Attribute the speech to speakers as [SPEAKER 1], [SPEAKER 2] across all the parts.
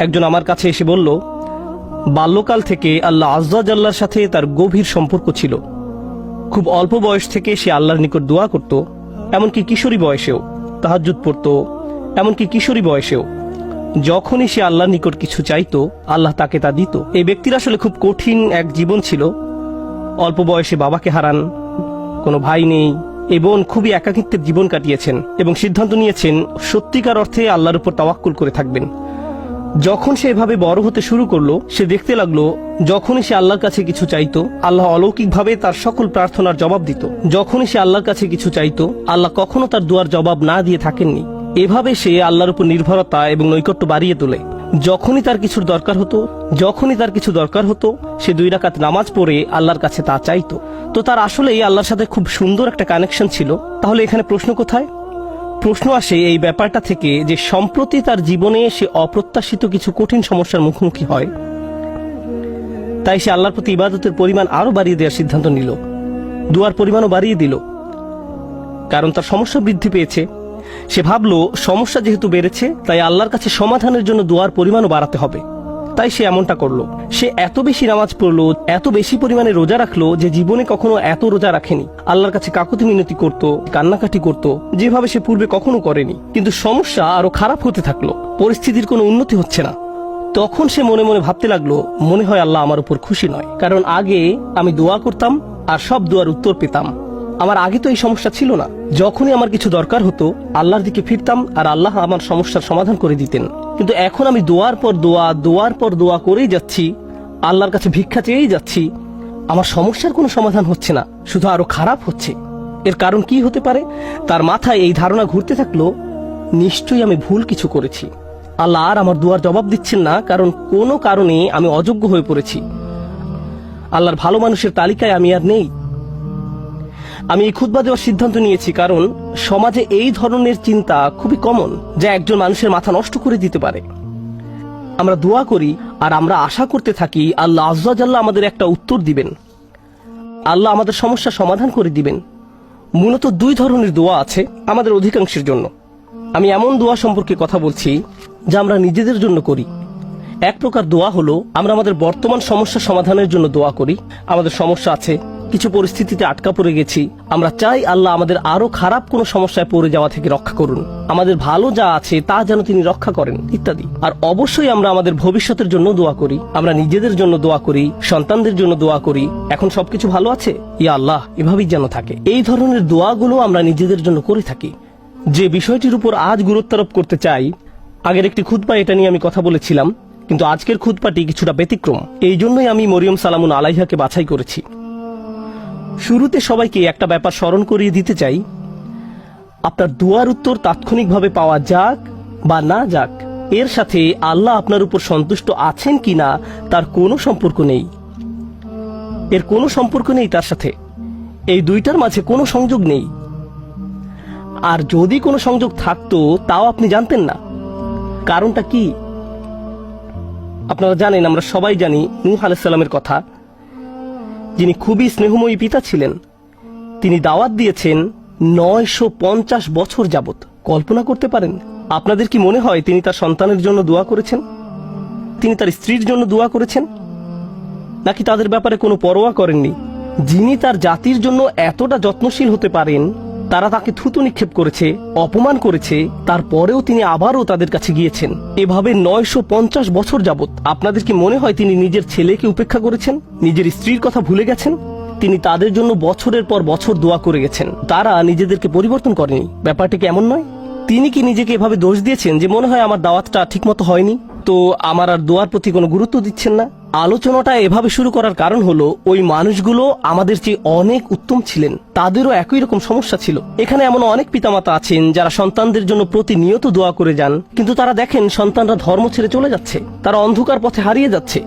[SPEAKER 1] একজন আমার কাছে এসে বলল, বাল্যকাল থেকে আল্লাহ আজ্লার সাথে তার গভীর সম্পর্ক ছিল। খুব অল্প বয়স থেকে সে আল্লাহর নিকট দোয়া করত, এমনকি কিশোরী বয়সেও, তাহাজ্জুদ পড়ত, এমনকি কিশোরী বয়সেও। যখনই সে আল্লাহর নিকট কিছু চাইত, আল্লাহ তাকে তা দিত। এই ব্যক্তির আসলে খুব কঠিন এক জীবন ছিল। অল্প বয়সে বাবাকে হারান, কোনো ভাই নেই এই বোন খুবই একাকিত্বের জীবন কাটিয়েছেন এবং সিদ্ধান্ত নিয়েছেন, সত্যিকার অর্থে আল্লাহর উপর তাওয়াক্কুল করে থাকবেন। যখন সে এভাবে বড় হতে শুরু করল, সে দেখতে লাগল, যখনই সে আল্লাহর কাছে কিছু চাইতো, আল্লাহ অলৌকিকভাবে তার সকল প্রার্থনার জবাব দিত। যখনই সে আল্লাহর কাছে কিছু চাইতো, আল্লাহ কখনো তার দুয়ার জবাব না দিয়ে থাকেননি। এভাবে সে আল্লাহর উপর নির্ভরতা এবং নৈকট্য বাড়িয়ে তোলে। যখনই তার কিছুর দরকার হতো, যখনই তার কিছু দরকার হতো, সে দুই রাকাত নামাজ পড়ে আল্লাহর কাছে তা চাইতো। তো তার আসলেই আল্লাহর সাথে খুব সুন্দর একটা কানেকশন ছিল। তাহলে এখানে প্রশ্ন কোথায়? প্রশ্ন আসে এই ব্যাপারটা থেকে যে সম্প্রতি তার জীবনে সে অপ্রত্যাশিত কিছু কঠিন সমস্যার মুখোমুখি হয়। তাই সে আল্লাহর প্রতি ইবাদতের পরিমাণ আরও বাড়িয়ে দেওয়ার সিদ্ধান্ত নিল। দুয়ার পরিমাণও বাড়িয়ে দিল। কারণ তার সমস্যা বৃদ্ধি পেয়েছে। সে ভাবলো, সমস্যা যেহেতু বেড়েছে, তাই আল্লাহর কাছে সমাধানের জন্য দুয়ার পরিমাণও বাড়াতে হবে। তাই সে এমনটা করল। সে এত বেশি নামাজ পড়ল, এত বেশি পরিমাণে রোজা রাখল যে জীবনে কখনো এত রোজা রাখেনি। আল্লাহর কাছে কাকুতি মিনতি করত, কান্নাকাটি করত, যেভাবে সে পূর্বে কখনো করেনি। কিন্তু সমস্যা আরও খারাপ হতে থাকল, পরিস্থিতির কোনো উন্নতি হচ্ছে না। তখন সে মনে মনে ভাবতে লাগল, মনে হয় আল্লাহ আমার উপর খুশি নয়। কারণ আগে আমি দোয়া করতাম আর সব দোয়ার উত্তর পেতাম। আমার আগে তো এই সমস্যা ছিল না। যখনই আমার কিছু দরকার হতো, আল্লাহর দিকে ফিরতাম আর আল্লাহ আমার সমস্যার সমাধান করে দিতেন। কিন্তু এখন আমি দোয়ার পর দোয়া, দোয়ার পর দোয়া করেই যাচ্ছি, আল্লাহর কাছে ভিক্ষা চেয়েই যাচ্ছি, আমার সমস্যার কোনো সমাধান হচ্ছে না, শুধু আরও খারাপ হচ্ছে। এর কারণ কি হতে পারে? তার মাথায় এই ধারণা ঘুরতে থাকল, নিশ্চয়ই আমি ভুল কিছু করেছি। আল্লাহ আর আমার দুয়ার জবাব দিচ্ছেন না, কারণ কোনো কারণে আমি অযোগ্য হয়ে পড়েছি। আল্লাহর ভালো মানুষের তালিকায় আমি আর নেই। আমি এই খুতবা দেওয়ার সিদ্ধান্ত নিয়েছি কারণ সমাজে এই ধরনের চিন্তা খুবই কমন যা একজন মানুষের মাথা নষ্ট করে দিতে পারে। আমরা দোয়া করি আর আমরা আশা করতে থাকি আল্লাহ আজ্লাহ আমাদের একটা উত্তর দিবেন। আল্লাহ আমাদের সমস্যা সমাধান করে দিবেন। মূলত দুই ধরনের দোয়া আছে আমাদের অধিকাংশের জন্য। আমি এমন দোয়া সম্পর্কে কথা বলছি যা আমরা নিজেদের জন্য করি। এক প্রকার দোয়া হলো আমরা আমাদের বর্তমান সমস্যা সমাধানের জন্য দোয়া করি। আমাদের সমস্যা আছে কিছু পরিস্থিতিতে আটকা পড়ে গেছি। আমরা চাই আল্লাহ আমাদের আরও খারাপ কোনো সমস্যায় পড়ে যাওয়া থেকে রক্ষা করুন। আমাদের ভালো যা আছে তা যেন তিনি রক্ষা করেন, ইত্যাদি। আর অবশ্যই আমরা আমাদের ভবিষ্যতের জন্য দোয়া করি। আমরা নিজেদের জন্য দোয়া করি, সন্তানদের জন্য দোয়া করি। এখন সবকিছু ভালো আছে? ইয়া আল্লাহ, এভাবেই যেন থাকে। এই ধরনের দোয়াগুলো আমরা নিজেদের জন্য করে থাকি। যে বিষয়টির উপর আজ গুরুত্বারোপ করতে চাই, আগের একটি খুতপা এটা নিয়ে আমি কথা বলেছিলাম, কিন্তু আজকের খুতপাটি কিছুটা ব্যতিক্রম। এই জন্যই আমি মরিয়ম সালামুন আলাইহাকে বাছাই করেছি। শুরুতে সবাইকে একটা ব্যাপার স্মরণ করিয়ে দিতে চাই। আপনার দুয়ার উত্তর তাৎক্ষণিকভাবে পাওয়া যাক বা না যাক, এর সাথে আল্লাহ আপনার উপর সন্তুষ্ট আছেন কিনা তার কোনো সম্পর্ক নেই। এর কোনো সম্পর্ক নেই তার সাথে। এই দুইটার মাঝে কোনো সংযোগ নেই। আর যদি কোনো সংযোগ থাকতো, তাও আপনি জানতেন না। কারণটা কি? আপনারা জানেন, আমরা সবাই জানি, নূহ আলাইসাল্লামের কথা। যিনি খুবই স্নেহময়ী পিতা ছিলেন, তিনি দাওয়াত দিয়েছেন নয়শো পঞ্চাশ বছর যাবত কল্পনা করতে পারেন, আপনাদের কি মনে হয় তিনি তার সন্তানের জন্য দোয়া করেছেন? তিনি তার স্ত্রীর জন্য দোয়া করেছেন? নাকি তাদের ব্যাপারে কোনো পরোয়া করেননি? যিনি তার জাতির জন্য এতটা যত্নশীল হতে পারেন তারা তাকে থুতু নিক্ষেপ করেছে, অপমান করেছে, তারপরেও তিনি আবারও তাদের কাছে গিয়েছেন। এভাবে নয়শো পঞ্চাশ বছর যাবৎ আপনাদের কি মনে হয় তিনি নিজের ছেলেকে উপেক্ষা করেছেন? নিজের স্ত্রীর কথা ভুলে গেছেন? তিনি তাদের জন্য বছরের পর বছর দোয়া করে গেছেন। তারা নিজেদেরকে পরিবর্তন করেনি। ব্যাপারটি কেমন নয়? তিনি কি নিজেকে এভাবে দোষ দিয়েছেন যে মনে হয় আমার দাওয়াতটা ঠিকমতো হয়নি? তো আমার আর দোয়ার প্রতি কোনো গুরুত্ব দিচ্ছেন না? আলোচনাটা এভাবে শুরু করার কারণ হলো, ওই মানুষগুলো আমাদের চেয়ে অনেক উত্তম ছিলেন। তাদেরও একই রকম সমস্যা ছিল। এখানে এমন অনেক পিতামাতা আছেন যারা সন্তানদের জন্য প্রতিনিয়ত দোয়া করে যান, কিন্তু তারা দেখেন সন্তানরা ধর্ম ছেড়ে চলে যাচ্ছে। তারা অন্ধকার পথে হারিয়ে যাচ্ছে।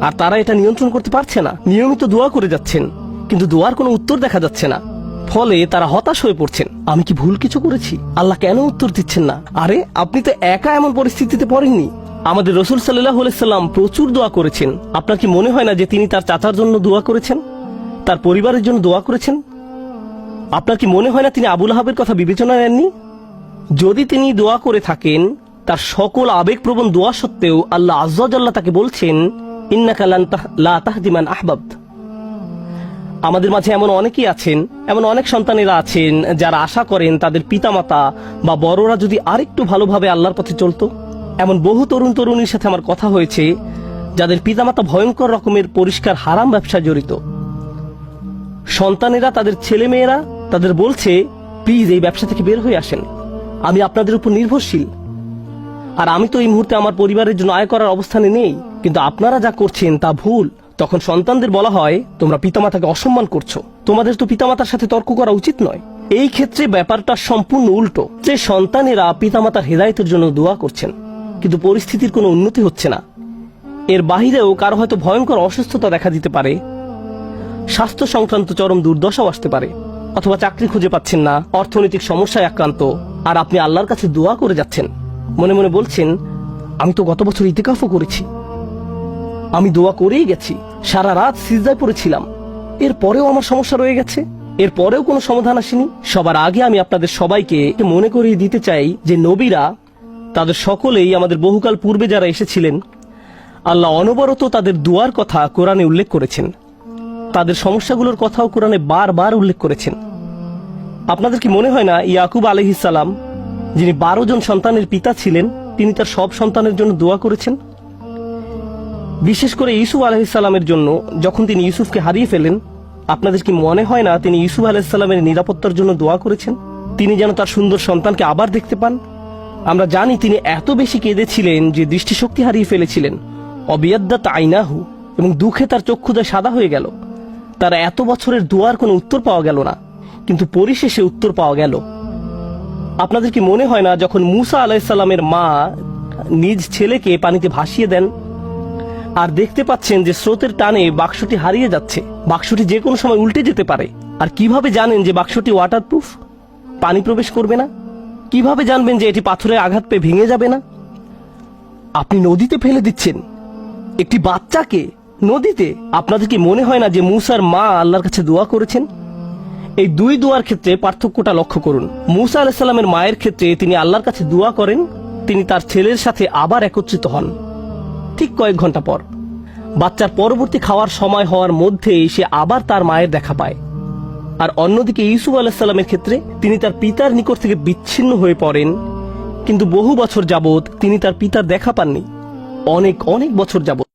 [SPEAKER 1] আর তারা এটা নিয়ন্ত্রণ করতে পারছে না। নিয়মিত দোয়া করে যাচ্ছেন, কিন্তু দোয়ার কোনো উত্তর দেখা যাচ্ছে না। ফলে তারা হতাশ হয়ে পড়ছেন। আমি কি ভুল কিছু করেছি? আল্লাহ কেন উত্তর দিচ্ছেন না? আরে, আপনি তো একা এমন পরিস্থিতিতে পড়েননি। আমাদের রসুল সাল্লাহ সাল্লাম প্রচুর দোয়া করেছেন। আপনার কি মনে হয় না যে তিনি তার চাচার জন্য দোয়া করেছেন? তার পরিবারের জন্য দোয়া করেছেন? আপনার কি মনে হয় না তিনি আবুল আহাবের কথা বিবেচনা নেননি? যদি তিনি দোয়া করে থাকেন, তার সকল আবেগপ্রবণ দোয়া সত্ত্বেও আল্লাহ আজ্লাহ তাকে বলছেন, ইন্নাকা লান তাহ- তাহদিমান আহবাবত। আমাদের মাঝে এমন অনেকেই আছেন, এমন অনেক সন্তানেরা আছেন, যারা আশা করেন তাদের পিতামাতা বা বড়রা যদি আরেকটু ভালোভাবে আল্লাহর পথে চলতো এমন বহু তরুণ তরুণীর সাথে আমার কথা হয়েছে, যাদের পিতামাতা ভয়ঙ্কর রকমের পরিষ্কার হারাম ব্যবসায় জড়িত। সন্তানেরা, তাদের ছেলে মেয়েরা তাদের বলছে, প্লিজ এই ব্যবসা থেকে বের হয়ে আসেন। আমি আপনাদের উপর নির্ভরশীল। আর আমি তো এই মুহূর্তে আমার পরিবারের জন্য আয় করার অবস্থানে নেই, কিন্তু আপনারা যা করছেন তা ভুল। তখন সন্তানদের বলা হয়, তোমরা পিতামাতাকে অসম্মান করছ। তোমাদের তো পিতামাতার সাথে তর্ক করা উচিত নয়। এই ক্ষেত্রে ব্যাপারটা সম্পূর্ণ উল্টো। যে সন্তানেরা পিতামাতার হেদায়তের জন্য দোয়া করছেন কিন্তু পরিস্থিতির কোনো উন্নতি হচ্ছে না। এর বাহিরেও কারও হয়তো ভয়ঙ্কর অসুস্থতা দেখা দিতে পারে। স্বাস্থ্য সংক্রান্ত চরম দুর্দশাও আসতে পারে, অথবা চাকরি খুঁজে পাচ্ছেন না, অর্থনৈতিক সমস্যায় আক্রান্ত, আর আপনি আল্লাহর কাছে দোয়া করে যাচ্ছেন। মনে মনে বলছেন, আমি তো গত বছর ইতিকাফও করেছি। আমি দোয়া করেই গেছি, সারা রাত সিজদায় পড়েছিলাম। এর পরেও আমার সমস্যা রয়ে গেছে। এর পরেও কোনো সমাধান আসেনি। সবার আগে আমি আপনাদের সবাইকে মনে করিয়ে দিতে চাই যে নবীরা তাদের সকলেই আমাদের বহুকাল পূর্বে যারা এসেছিলেন, আল্লাহ অনবরত তাদের দুয়ার কথা কোরআনে উল্লেখ করেছেন। তাদের সমস্যাগুলোর কথাও কোরআনে বারবার উল্লেখ করেছেন। আপনাদের কি মনে হয় না, ইয়াকুব আলহিসাল্লাম যিনি বারো জন সন্তানের পিতা ছিলেন, তিনি তার সব সন্তানের জন্য দোয়া করেছেন? বিশেষ করে ইউসুফ আলহিসাল্লামের জন্য, যখন তিনি ইউসুফকে হারিয়ে ফেলেন, আপনাদের কি মনে হয় না তিনি ইউসুফ আলাহিসাল্লামের নিরাপত্তার জন্য দোয়া করেছেন? তিনি যেন তার সুন্দর সন্তানকে আবার দেখতে পান? আমরা জানি তিনি এত বেশি কেঁদেছিলেন যে দৃষ্টিশক্তি হারিয়ে ফেলেছিলেন। অবিয়াদ্দা আইনাহু এবং দুঃখে তার চক্ষুদয় সাদা হয়ে গেল। তার এত বছরের দোয়ার কোনো উত্তর পাওয়া গেল না, কিন্তু পরিশেষে উত্তর পাওয়া গেল। আপনাদের কি মনে হয় না, যখন মুসা আলাইসাল্লামের মা নিজ ছেলেকে পানিতে ভাসিয়ে দেন, আর দেখতে পাচ্ছেন যে স্রোতের টানে বাক্সটি হারিয়ে যাচ্ছে, বাক্সটি যে কোনো সময় উল্টে যেতে পারে, আর কীভাবে জানেন যে বাক্সটি ওয়াটারপ্রুফ পানি প্রবেশ করবে না? কীভাবে জানবেন যে এটি পাথরের আঘাত পেয়ে ভেঙে যাবে না? আপনি নদীতে ফেলে দিচ্ছেন। একটি বাচ্চাকে নদীতে, আপনাদের কি মনে হয় না যে মুসার মা আল্লাহর কাছে দোয়া করেছেন? এই দুই দোয়ার ক্ষেত্রে পার্থক্যটা লক্ষ্য করুন। মুসা আলাহিসাল্লামের মায়ের ক্ষেত্রে তিনি আল্লাহর কাছে দোয়া করেন, তিনি তার ছেলের সাথে আবার একত্রিত হন, ঠিক কয়েক ঘণ্টা পর। বাচ্চার পরবর্তী খাওয়ার সময় হওয়ার মধ্যেই সে আবার তার মায়ের দেখা পায়। আর অন্যদিকে ইউসুফ আলাহিসাল্লামের ক্ষেত্রে তিনি তার পিতার নিকট থেকে বিচ্ছিন্ন হয়ে পড়েন। কিন্তু বহু বছর যাবৎ তিনি তার পিতার দেখা পাননি। অনেক অনেক বছর যাবৎ।